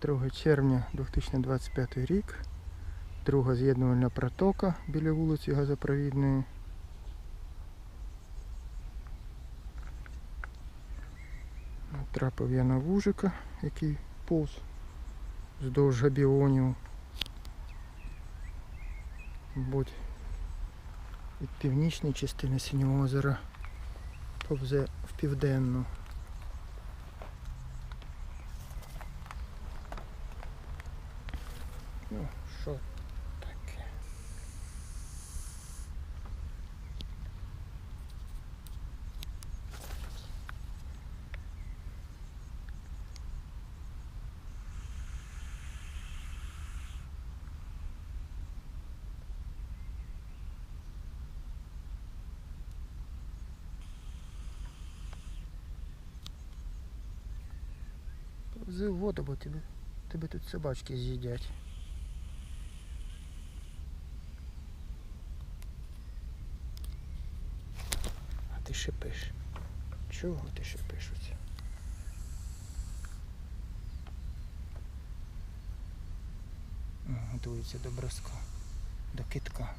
2 червня 2025 рік. Друга з'єднувальна протока біля вулиці Газопровідної. Трапив я на вужика, який повз вздовж габіонів. Мабуть, від північної частини Синього озера повзе в південну. Ну, що таке? Повзи в воду, бо тебе, тебе тут собачки з'їдять. Ти шипиш. Чого ти шипиш оце? Готується до броска, до китка.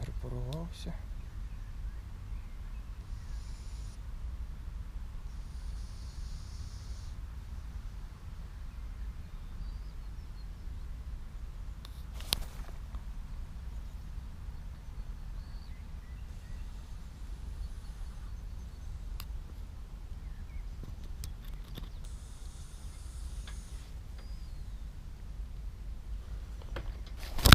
Групурувався.